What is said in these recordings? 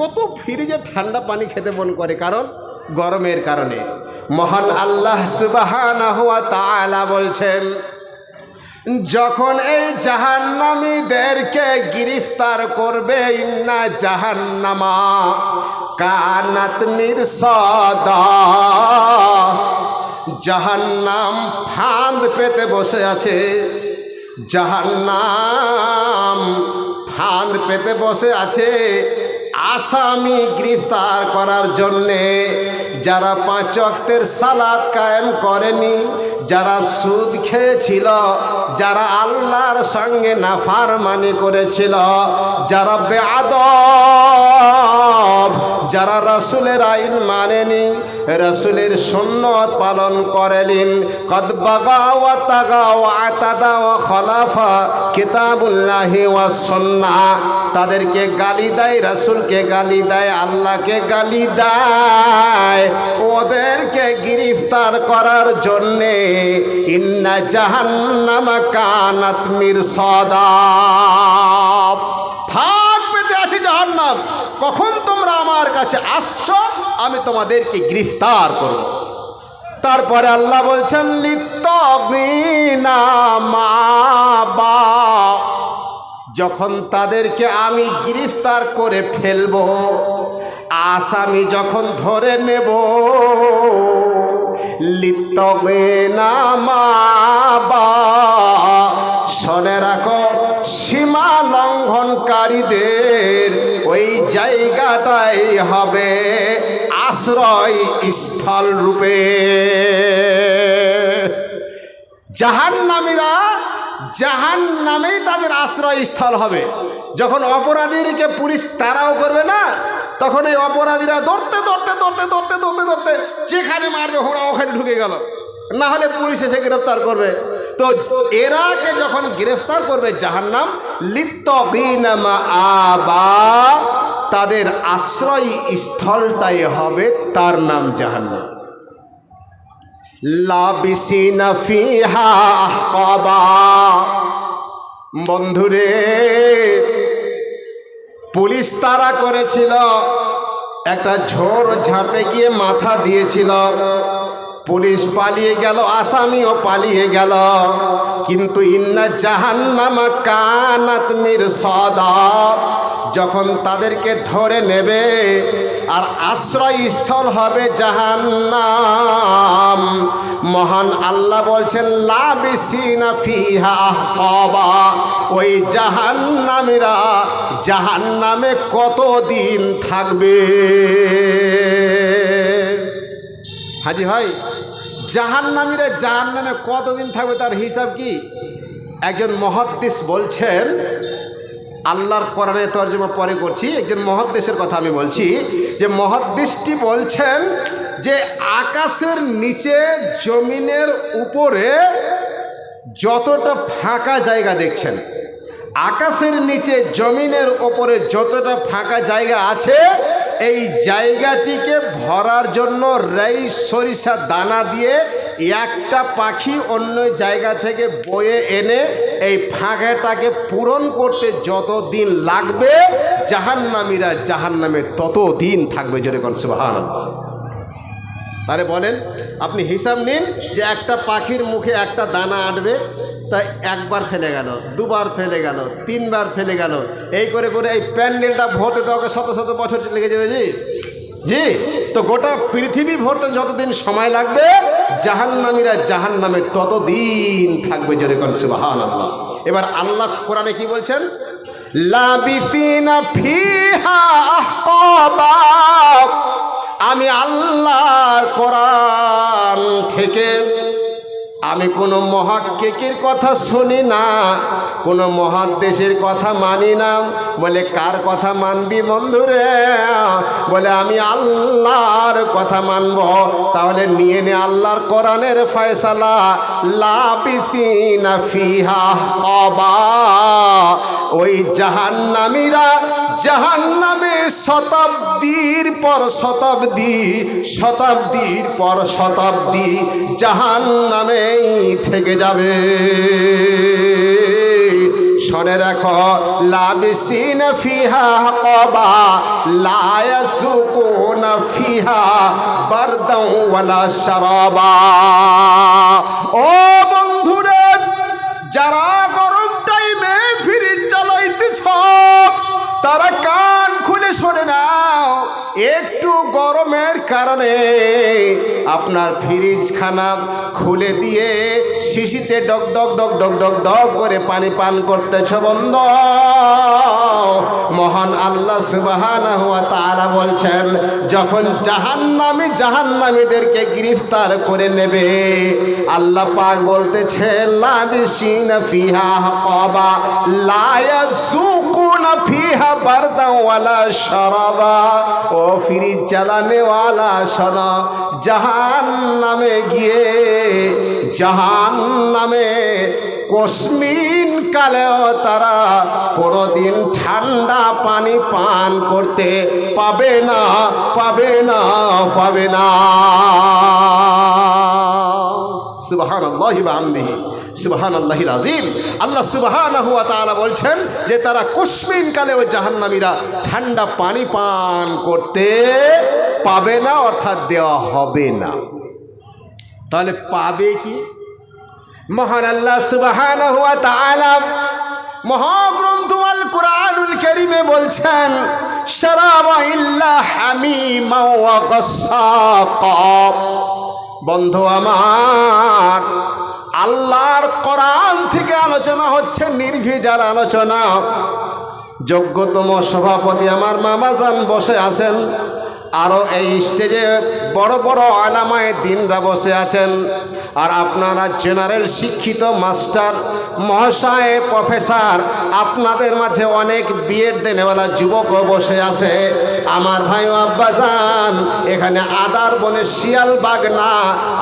কত ফ্রিজে ঠান্ডা পানি খেতে মন করে, কারণ গরমের কারণে। মহান আল্লাহ তাআলা বলছেন, যখন এই জাহান্নামীদেরকে গ্রেফতার করবে, ইন্না জাহান্নামা কানাত জাহান্নাম ফাঁদ পেতে বসে আছে। জাহান্নাম ফাঁদ পেতে বসে আছে। আসামি গ্রেফতার করার জন্যে যারা পাঁচ অক্তের সালাদ কায়েম করেনি, যারা সুদ খেয়েছিল, যারা আল্লাহর সঙ্গে নাফারমানি করেছিল, যারা বেআদব যারা রসুলের আইন মানেনি, রসুলের সুন্নত পালন ওয়া খলাফা তাদেরকে গালি দেয়, রসুলকে গালি দেয়, আল্লাহকে গালি দেয়। ওদেরকে গ্রেফতার করার জন্যে ইন্না জাহান্নামা কানাত মিরসাদা। ফাঁক পেতে আছে জাহান্নাম। কখন তোমরা আমার কাছে আসছো, আমি তোমাদেরকে গ্রেফতার করব। তারপরে আল্লাহ বলছেন বা যখন তাদেরকে আমি গ্রেফতার করে ফেলব, আসামি যখন ধরে নেব, লিত্তগিনা মা বা রাখো, সীমা লঙ্ঘনকারীদের ওই জায়গাটাই হবে আশ্রয় স্থল রূপে। জাহান্নামীরা জাহান নামেই তাদের আশ্রয় স্থল হবে। যখন অপরাধীকে পুলিশ তারাও করবে না, তখন এই অপরাধীরা দৌড়তে দৌড়তে দৌড়তে দৌড়তে দৌড়তে দৌড়তে যেখানে মারবে ওরা ওখানে ঢুকে গেল। না হলে পুলিশ এসে গ্রেফতার করবে। তো এরাকে যখন গ্রেফতার করবে জাহান্নাম লিপ্ত আবা। তাদের আশ্রয় স্থলটাই হবে তার নাম আহকাবা। বন্ধুরে, পুলিশ তারা করেছিল, একটা ঝোড় ঝাঁপে গিয়ে মাথা দিয়েছিল। পুলিশ পালিয়ে গেল, আসামিও পালিয়ে গেল। কিন্তু ইন্না জাহান্নামা কানাত মির সদা যখন তাদেরকে ধরে নেবে, আর আশ্রয়স্থল হবে জাহান্নাম, মহান আল্লাহ বলছেন, লাবিসিনা ফিহা কবা ওই জাহান্নামীরা জাহান্নামে কতদিন থাকবে? হাজি ভাই জাহান্নামীরা জাহান্নামে কতদিন থাকবে তার হিসাব কি? একজন মহাদ্দিস বলছেন, আল্লাহর কোরআনে তর্জমা পরে করছি, একজন মহাদ্দেশের কথা আমি বলছি, যে মহাদ্দেশটি বলছেন যে আকাশের নিচে, জমিনের উপরে যতটা ফাঁকা জায়গা দেখছেন, আকাশের নিচে, জমিনের ওপরে যতটা ফাঁকা জায়গা আছে এই জায়গাটিকে ভরার জন্য রেই সরিষা দানা দিয়ে একটা পাখি অন্য জায়গা থেকে বয়ে এনে এই ফাঁকাটাকে পূরণ করতে যত দিন লাগবে, জাহান্নামীরা জাহান্নামে তত দিন থাকবে যেরকম সুবাহান তাহলে বলেন, আপনি হিসাব নিন যে একটা পাখির মুখে একটা দানা আটবে তা একবার ফেলে গেল, দুবার ফেলে গেল, তিনবার ফেলে গেল। এই করে করে এই প্যান্ডেলটা ভরতে তো ওকে শত শত বছর লেগে যাবে জি? জি? তো গোটা পৃথিবী ভরতে যতদিন সময় লাগবে, জাহান্নামীরা জাহান্নামে ততদিন থাকবে যেরকম সুবাহান আল্লাহ এবার আল্লাহ কোরআনে কি বলছেন? আমি আল্লাহ কোরআন থেকে আমি কোনো মহাক্কেকের কথা শুনি না, কোনো মহাদেশের কথা মানি না। বলে, কার কথা মানবি বন্ধুরে? বলে, আমি আল্লাহর কথা মানব। তাহলে নিয়ে নে আল্লাহর কোরআনের ফয়সালা। লাবিসিনা ফিহা কবা। ওই জাহান্নামীরা জাহান্নামে শতাব্দীর পর শতাব্দী, শতাব্দীর পর শতাব্দী এমনিই থেকে যাবে। শোনে দেখো, লাবিসিন ফিহা কবা লায়াসুকুন ফিহা বারদাউ ওয়ালা শারাবা। ও বন্ধুরে, যারা গরম টাইমে ফ্রিজ চালাইতেছ, তারা কান খুলে শোনে নাও, একটু গরমের কারণে আপনার ফ্রিজ খানা খুলে দিয়ে শিশিতে ডক ডক ডক ডক ডক ডক করে পানি পান করতেছ বন্ধ। মহান আল্লাহ সুবহানাহু ওয়া তাআলা বলছেন, যখন জাহান্নামী জাহান্নামীদেরকে গ্রেফতার করে নেবে, আল্লাহ পাক বলতেছে, লাবিসিনা ফিহা হাকাবা লা ইয়াসুকুনা ফিহা বারদা ওয়ালা শারাবা। ও ফ্রিজ চালানে ওয়ালা শোনো জাহান্নামে গিয়ে, জাহান্নামে কসমিন কালেও তারা কোনোদিন ঠান্ডা পানি পান করতে পাবে না পাবে না পাবে না। বামদিহি সুবাহান আল্লাহ রাজিম আল্লাহ সুবাহান হুয়া তাআলা বলছেন যে তারা কসমিন কালে ওই জাহান্নামীরা ঠান্ডা পানি পান করতে পাবে না, অর্থাৎ দেওয়া হবে না। তাহলে পাবে কি? মহান আল্লাহ সুবহানাহু ওয়া তাআলা মহাগ্রন্থ আল কুরআনুল কারীমে বলছেন বন্ধু আমার আল্লাহর কোরআন থেকে আলোচনা হচ্ছে নির্ভিজার আলোচনা। যোগ্যতম সভাপতি আমার মামাজান বসে আছেন, আরও এই স্টেজে বড় বড় আলামায় দিনরা বসে আছেন। আর আপনারা জেনারেল শিক্ষিত মাস্টার, মহাশয়, প্রফেসর, আপনাদের মাঝে অনেক বিয়ের দেনেওয়ালা যুবকও বসে আছে। আমার ভাই আব্বাজান, এখানে আদার বনে শিয়াল বাগ না,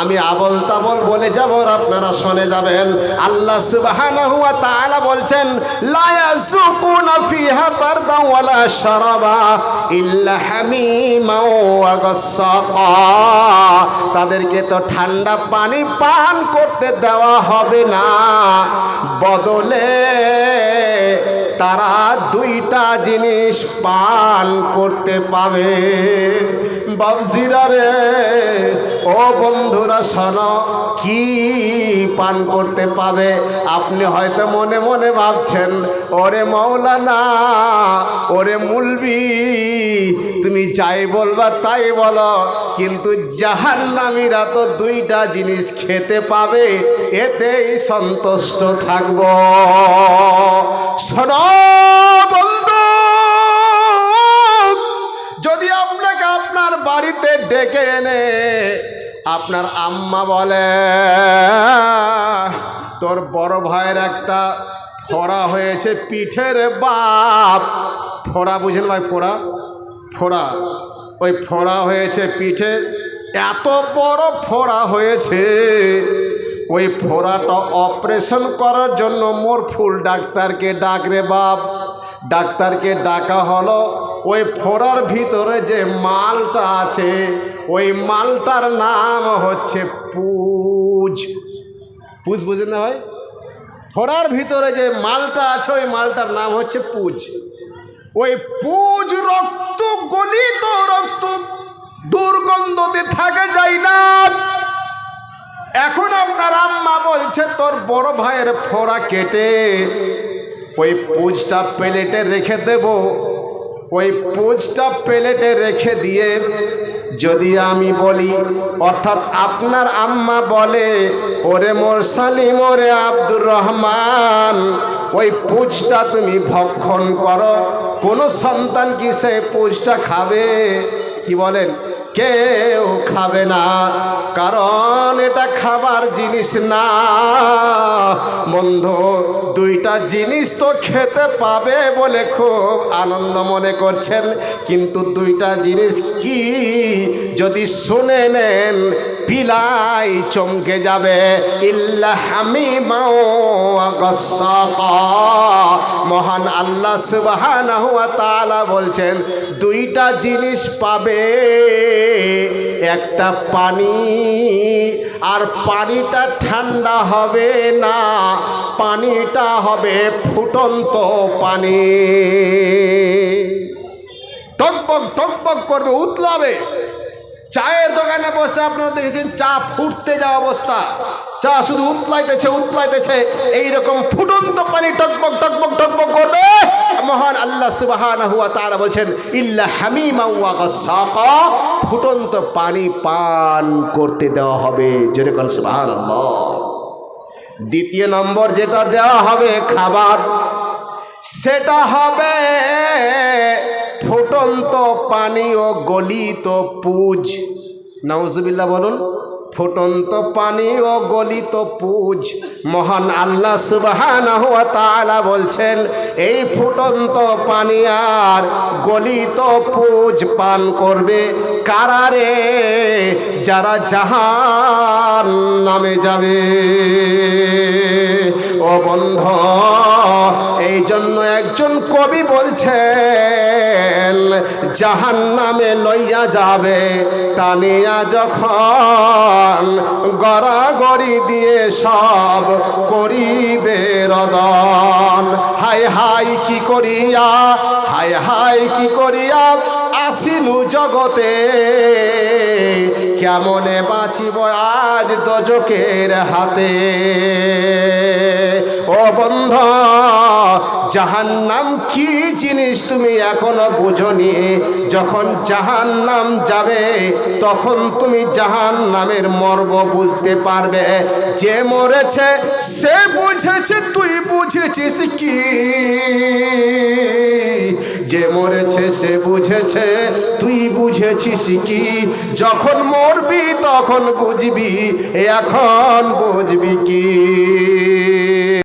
আমি আবল তাবল বলে যাব আপনারা শুনে যাবেন। আল্লাহ সুবহানাহু ওয়া তাআলা বলছেন, লা ইয়াসুকুনা ফিহা বারদা ওয়ালা শারাবা ইল্লা হামিমা ওয়া গাসসাকা তাদেরকে তো ঠান্ডা পানি পান করতে দেওয়া হবে না। বদলে তারা দুইটা জিনিস পান করতে পাবে। বাবজিরা রে, ও বন্ধুরা, শোনো, কি পান করতে পাবে? আপনি হয়তো মনে মনে ভাবছেন, ওরে মৌলানা ওরে মুলবি, তুমি যাই বলবা তাই বলো। কিন্তু জাহান্নামীরা তো দুইটা জিনিস খেতে পাবে, এতেই সন্তুষ্ট থাকব। শোনো যদি আপনাকে আপনার বাড়িতে ডেকে এনে আপনার আম্মা বলে, তোর বড় ভাইয়ের একটা ফোড়া হয়েছে পিঠের বাপ। ফোড়া বুঝেন ভাই, ফোড়া? ফোড়া। ওই ফোড়া হয়েছে পিঠে, এত বড় ফোড়া হয়েছে। ওই ফোড়াটা অপারেশন করার জন্য মোর ফুল ডাক্তারকে ডাক রে বাপ। ডাক্তারকে ডাকা হলো। ওই ফোড়ার ভিতরে যে মালটা আছে, ওই মালটার নাম হচ্ছে পুজ। পুজ বুঝেন না ভাই? ফোড়ার ভিতরে যে মালটা আছে, ওই মালটার নাম হচ্ছে পুজ। ওই পুজ রক্ত গলিত রক্ত দুর্গন্ধতে থাকে যায় না। এখন আপনার আম্মা বলছে, তোর বড় ভাইয়ের ফোড়া কেটে ওই পুজটা প্লেটে রেখে দেব। ওই পুজটা প্লেটে রেখে দিয়ে যদি আমি বলি, অর্থাৎ আপনার আম্মা বলে, ওরে মোর সালিম, ওরে আব্দুর রহমান, ওই পুজটা তুমি ভক্ষণ করো। কোনো সন্তান কি সে পুজটা খাবে? কি বলেন? কেউ খাবে না। কারণ এটা খাবার জিনিস না। বন্ধু, দুইটা জিনিস তো খেতে পাবে বলে খুব আনন্দ মনে করছেন। কিন্তু দুইটা জিনিস কি? যদি শুনে নেন, পিলাই চমকে যাবে। ইল্লা হামিমাও গাসসাকা। মহান আল্লাহ তাআলা বলছেন, দুইটা জিনিস পাবে। একটা পানি, আর পানিটা ঠান্ডা হবে না, পানিটা হবে ফুটন্ত পানি। টকবক টকবক করবে, উতলাবে। চায়ের দোকানে বসে আপনারা দেখেছেন, চা ফুটতে যাওয়া অবস্থা। চা শুধু উতলাইতেছে উতলাইতেছে, এইরকম ফুটন্ত পানি টকবক টকবক টকবক করবে। মহান আল্লাহ সুবহানাহু ওয়া তাআলা বলছেন, ইল্লা হামিমা ফুটন্ত পানি পান করতে দেওয়া হবে। যেরকম সুবহানাল্লাহ। দ্বিতীয় নম্বর যেটা দেওয়া হবে খাবার, সেটা হবে ফুটন্ত পানি ও গলিত পুজ। নাউজুবিল্লাহ বলুন। ফুটন্ত পানি ও গলিত পুজ। মহান আল্লাহ তাআলা বলছেন, এই ফুটন্ত পানি আর গলিত পুজ পান করবে কারারে যারা জাহান নামে যাবে। ও বন্ধ এই জন্য একজন কবি বলছেন জাহান নামে লইয়া যাবে, টানিয়া যখন গড়াগড়ি দিয়ে সব করিবে রদন। হাই হাই কি করিয়া হাই হাই কি করিয়া আসিনু জগতে, কেমনে বাঁচিব আজ দজকের হাতে? ও বন্ধ জাহান নাম কি জিনিস তুমি এখনও বুঝনি? যখন জাহান নাম যাবে, তখন তুমি জাহান নামের মর্ম বুঝতে পারবে। যে মরেছে, সে বুঝেছে, তুই বুঝেছিস কি? যে মরেছে সে বুঝেছে তুই বুঝেছিস কি? যখন মরবি তখন বুঝবি এখন বুঝবি কি?